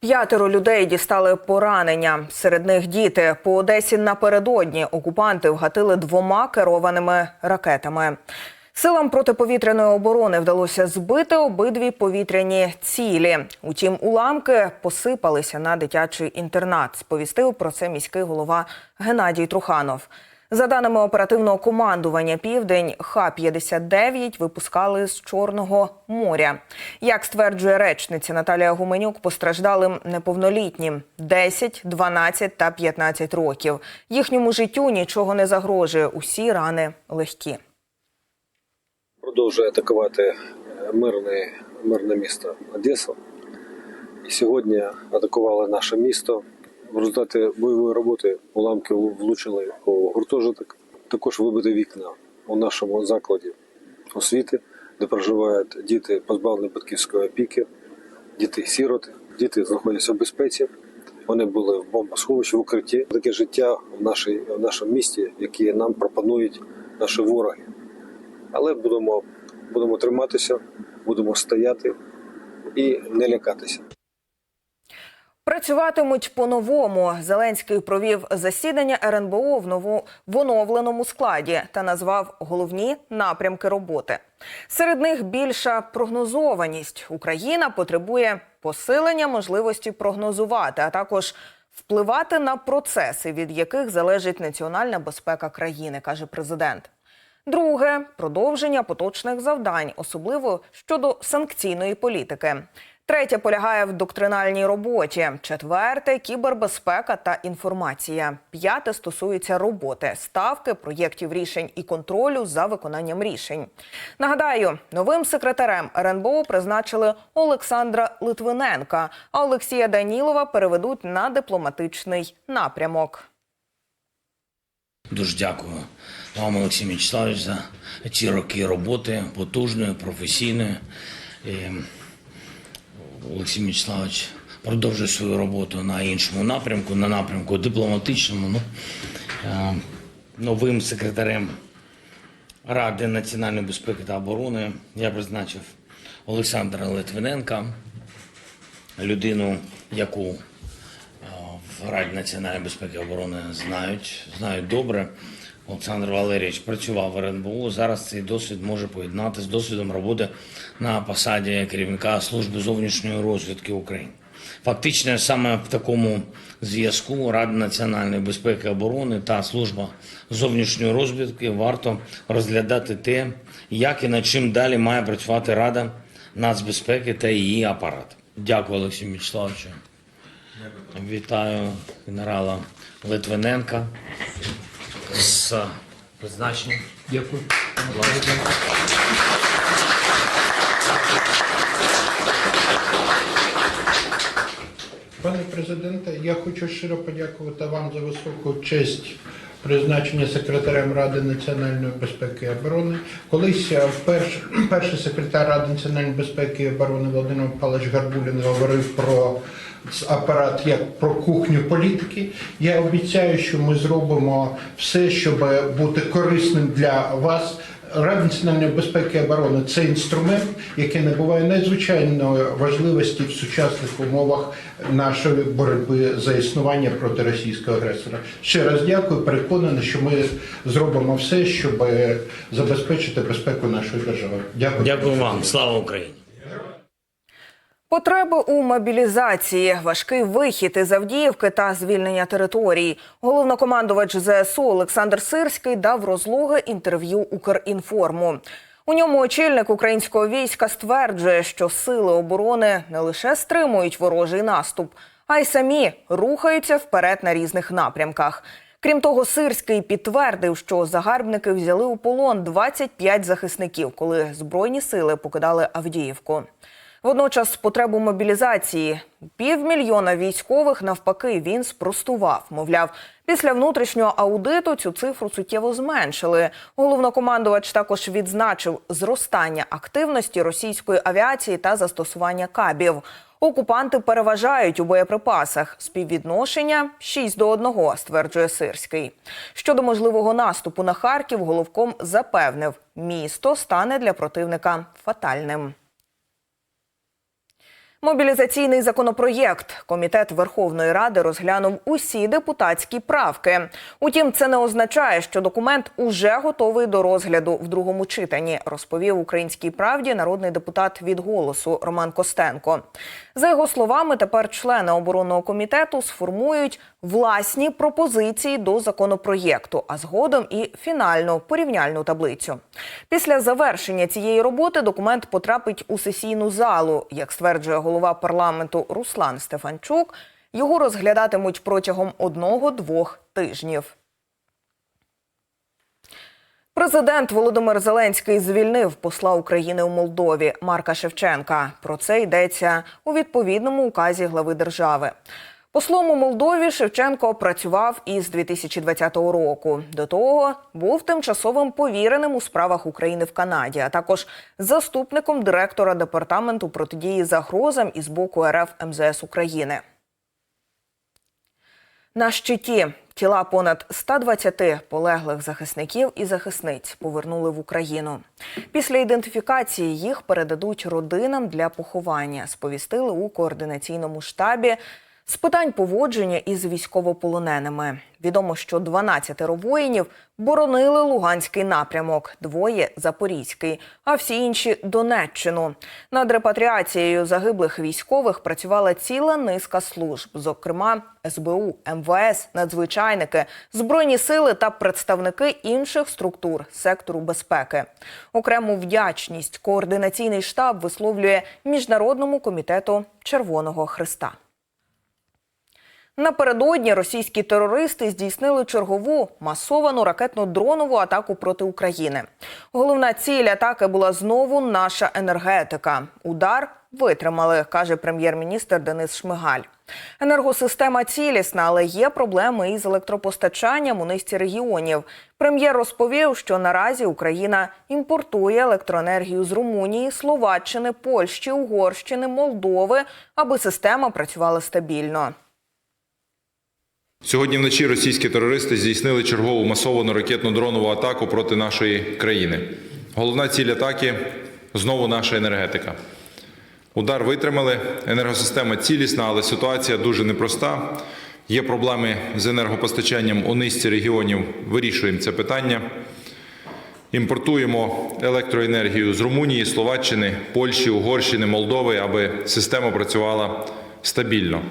П'ятеро людей дістали поранення. Серед них діти. По Одесі напередодні окупанти вгатили двома керованими ракетами. Силам протиповітряної оборони вдалося збити обидві повітряні цілі. Утім, уламки посипалися на дитячий інтернат. Сповістив про це міський голова Геннадій Труханов. За даними оперативного командування Південь, Х-59 випускали з Чорного моря. Як стверджує речниця Наталія Гуменюк, постраждалим неповнолітні 10, 12 та 15 років. Їхньому життю нічого не загрожує. Усі рани легкі. продовжує атакувати е, мирне, мирне місто Одеса. І сьогодні атакували наше місто. В результаті бойової роботи уламки влучили у гуртожиток. Також вибити вікна у нашому закладі освіти, де проживають діти позбавлені батьківської опіки, діти-сіроти. Діти знаходяться в безпеці. Вони були в бомбосховищі в укритті. Таке життя в, нашій, в нашому місті, яке нам пропонують наші вороги. Але будемо, будемо триматися, будемо стояти і не лякатися. Працюватимуть по-новому. Зеленський провів засідання РНБО в ново в оновленому складі та назвав головні напрямки роботи. Серед них більша прогнозованість. Україна потребує посилення можливості прогнозувати, а також впливати на процеси, від яких залежить національна безпека країни, каже президент. Друге продовження поточних завдань, особливо щодо санкційної політики. Третє полягає в доктринальній роботі. Четверте кібербезпека та інформація. П'яте стосується роботи, ставки, проєктів рішень і контролю за виконанням рішень. Нагадаю, новим секретарем РНБО призначили Олександра Литвиненка, а Олексія Данілова переведуть на дипломатичний напрямок. Дуже дякую вам, Олексій Мячеславович, за ці роки роботи потужної, професійної. Олексій Мячеславович продовжує свою роботу на іншому напрямку, на напрямку дипломатичному. Ну, е, новим секретарем Ради національної безпеки та оборони я призначив Олександра Литвиненка, людину, яку е, в Раді національної безпеки і оборони знають, знають добре. Олександр Валерійович працював в РНБО. Зараз цей досвід може поєднати з досвідом роботи на посаді керівника служби зовнішньої розвідки України. Фактично, саме в такому зв'язку Рада національної безпеки і оборони та служба зовнішньої розвідки варто розглядати те, як і над чим далі має працювати Рада нацбезпеки та її апарат. Дякую, Олексію Мячеславовичу. Вітаю генерала Литвиненка з призначенням. Дякую. Пане президенте, я хочу щиро подякувати вам за високу честь призначення секретарем Ради національної безпеки і оборони. Колись е, перш, перший секретар Ради національної безпеки і оборони Володимир Павлович Гарбулін говорив про апарат як про кухню політики. Я обіцяю, що ми зробимо все, щоб бути корисним для вас. Рада національної безпеки і оборони це інструмент, який набуває надзвичайної важливості в сучасних умовах нашої боротьби за існування проти російського агресора. Ще раз дякую. Переконаний, що ми зробимо все, щоб забезпечити безпеку нашої держави. Дякую. Дякую вам. Слава Україні! Потреби у мобілізації, важкий вихід із Авдіївки та звільнення територій. Головнокомандувач ЗСУ Олександр Сирський дав розлоге інтерв'ю Укрінформу. У ньому очільник українського війська стверджує, що сили оборони не лише стримують ворожий наступ, а й самі рухаються вперед на різних напрямках. Крім того, Сирський підтвердив, що загарбники взяли у полон 25 захисників, коли збройні сили покидали Авдіївку. Водночас потребу мобілізації півмільйона військових навпаки він спростував. Мовляв, після внутрішнього аудиту цю цифру суттєво зменшили. Головнокомандувач також відзначив зростання активності російської авіації та застосування кабів. Окупанти переважають у боєприпасах. Співвідношення 6 до 1, стверджує Сирський. Щодо можливого наступу на Харків, головком запевнив, місто стане для противника фатальним. Мобілізаційний законопроєкт комітет Верховної Ради розглянув усі депутатські правки. Утім, це не означає, що документ уже готовий до розгляду в другому читанні, розповів українській правді народний депутат від голосу Роман Костенко. За його словами, тепер члени оборонного комітету сформують власні пропозиції до законопроєкту, а згодом і фінальну порівняльну таблицю. Після завершення цієї роботи документ потрапить у сесійну залу, як стверджує голова парламенту Руслан Стефанчук. Його розглядатимуть протягом одного-двох тижнів. Президент Володимир Зеленський звільнив посла України у Молдові Марка Шевченка. Про це йдеться у відповідному указі глави держави. Послом у Молдові Шевченко працював із 2020 року. До того був тимчасовим повіреним у справах України в Канаді, а також заступником директора департаменту протидії загрозам із боку РФ МЗС України. На щиті тіла понад 120 полеглих захисників і захисниць повернули в Україну. Після ідентифікації їх передадуть родинам для поховання. Сповістили у координаційному штабі з питань поводження із військовополоненими. Відомо, що 12 воїнів боронили Луганський напрямок, двоє Запорізький, а всі інші Донеччину. Над репатріацією загиблих військових працювала ціла низка служб, зокрема СБУ, МВС, надзвичайники, збройні сили та представники інших структур сектору безпеки. Окрему вдячність координаційний штаб висловлює міжнародному комітету Червоного Христа. Напередодні російські терористи здійснили чергову масовану ракетно-дронову атаку проти України. Головна ціль атаки була знову наша енергетика. Удар витримали, каже прем'єр-міністр Денис Шмигаль. Енергосистема цілісна, але є проблеми із електропостачанням у низці регіонів. Прем'єр розповів, що наразі Україна імпортує електроенергію з Румунії, Словаччини, Польщі, Угорщини, Молдови, аби система працювала стабільно. Сьогодні вночі російські терористи здійснили чергову масовану ракетну дронову атаку проти нашої країни. Головна ціль атаки знову наша енергетика. Удар витримали, енергосистема цілісна, але ситуація дуже непроста. Є проблеми з енергопостачанням у низці регіонів. Вирішуємо це питання. Імпортуємо електроенергію з Румунії, Словаччини, Польщі, Угорщини, Молдови, аби система працювала стабільно.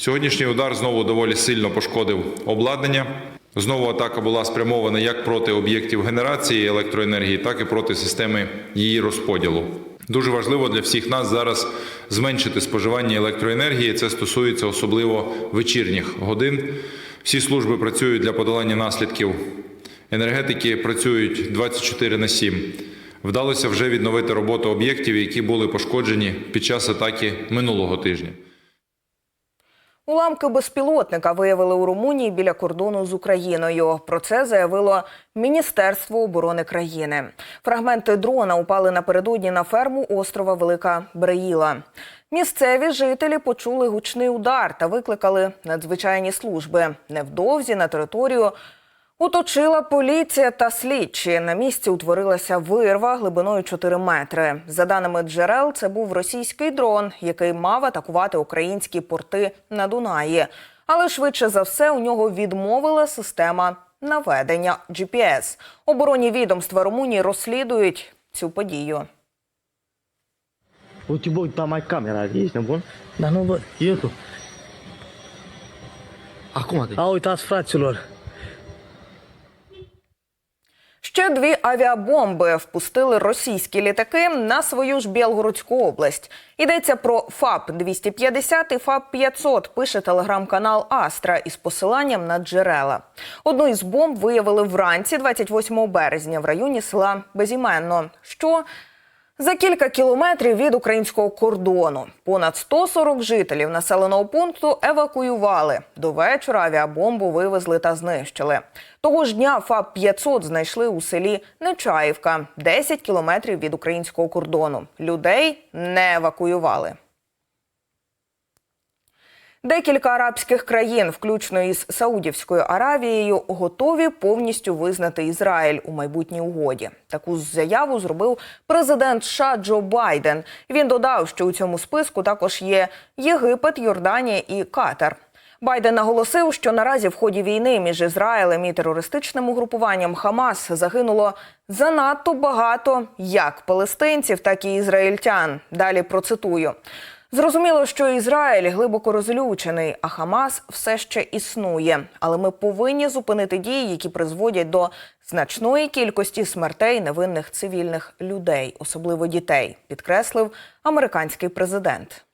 Сьогоднішній удар знову доволі сильно пошкодив обладнання. Знову атака була спрямована як проти об'єктів генерації електроенергії, так і проти системи її розподілу. Дуже важливо для всіх нас зараз зменшити споживання електроенергії. Це стосується особливо вечірніх годин. Всі служби працюють для подолання наслідків енергетики, працюють 24 на 7. Вдалося вже відновити роботу об'єктів, які були пошкоджені під час атаки минулого тижня. Уламки безпілотника виявили у Румунії біля кордону з Україною. Про це заявило Міністерство оборони країни. Фрагменти дрона упали напередодні на ферму острова Велика Бреїла. Місцеві жителі почули гучний удар та викликали надзвичайні служби. Невдовзі на територію Оточила поліція та слідчі. На місці утворилася вирва глибиною 4 метри. За даними джерел, це був російський дрон, який мав атакувати українські порти на Дунаї. Але швидше за все у нього відмовила система наведення GPS. Оборонні відомства Румунії розслідують цю подію. Uite, bă, uita mai camera, ești nebun? Dar nu văd. E tu. Acum te A, uitați fraților. Ще дві авіабомби впустили російські літаки на свою ж Білгородську область. Йдеться про ФАП 250 і ФАП 500, пише телеграм-канал Астра із посиланням на джерела. Одну із бомб виявили вранці 28 березня в районі села Безіменно, що за кілька кілометрів від українського кордону. Понад 140 жителів населеного пункту евакуювали. До вечора авіабомбу вивезли та знищили. Того ж дня ФАП-500 знайшли у селі Нечаївка, 10 кілометрів від українського кордону. Людей не евакуювали. Декілька арабських країн, включно із Саудівською Аравією, готові повністю визнати Ізраїль у майбутній угоді. Таку заяву зробив президент США Джо Байден. Він додав, що у цьому списку також є Єгипет, Йорданія і Катар. Байден наголосив, що наразі в ході війни між Ізраїлем і терористичним угрупуванням Хамас загинуло занадто багато як палестинців, так і ізраїльтян. Далі процитую. Зрозуміло, що Ізраїль глибоко розлючений, а Хамас все ще існує. Але ми повинні зупинити дії, які призводять до значної кількості смертей невинних цивільних людей, особливо дітей, підкреслив американський президент.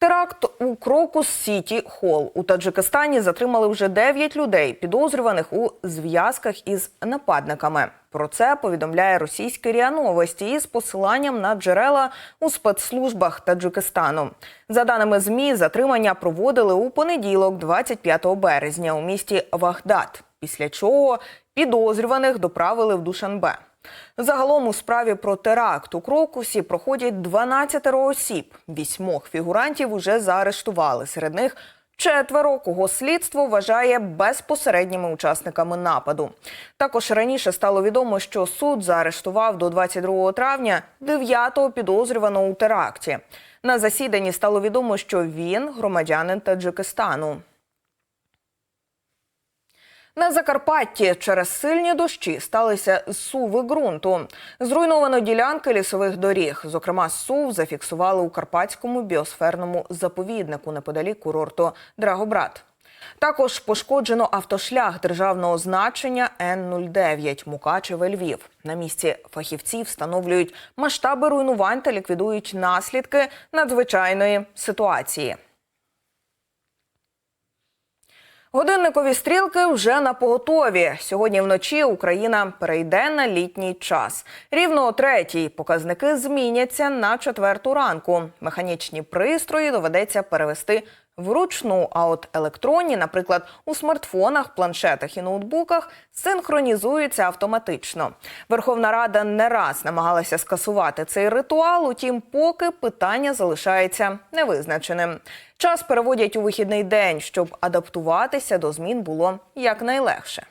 Теракт у Крокус Сіті Холл у Таджикистані затримали вже 9 людей, підозрюваних у зв'язках із нападниками. Про це повідомляє російське РІА Новості із посиланням на джерела у спецслужбах Таджикистану. За даними ЗМІ, затримання проводили у понеділок, 25 березня, у місті Вагдад. Після чого підозрюваних доправили в Душанбе. Загалом у справі про теракт у Крокусі проходять 12 осіб. Вісьмох фігурантів уже заарештували. Серед них четверо, кого слідство вважає безпосередніми учасниками нападу. Також раніше стало відомо, що суд заарештував до 22 травня 9-го підозрюваного у теракті. На засіданні стало відомо, що він громадянин Таджикистану. На Закарпатті через сильні дощі сталися суви ґрунту. Зруйновано ділянки лісових доріг. Зокрема, сув зафіксували у Карпатському біосферному заповіднику неподалік курорту Драгобрат. Також пошкоджено автошлях державного значення Н-09 Мукачеве Львів. На місці фахівці встановлюють масштаби руйнувань та ліквідують наслідки надзвичайної ситуації. Годинникові стрілки вже на поготові. Сьогодні вночі Україна перейде на літній час. Рівно о третій показники зміняться на четверту ранку. Механічні пристрої доведеться перевести вручну. А от електронні, наприклад, у смартфонах, планшетах і ноутбуках, синхронізуються автоматично. Верховна Рада не раз намагалася скасувати цей ритуал. Утім, поки питання залишається невизначеним. Час переводять у вихідний день, щоб адаптуватися до змін було якнайлегше.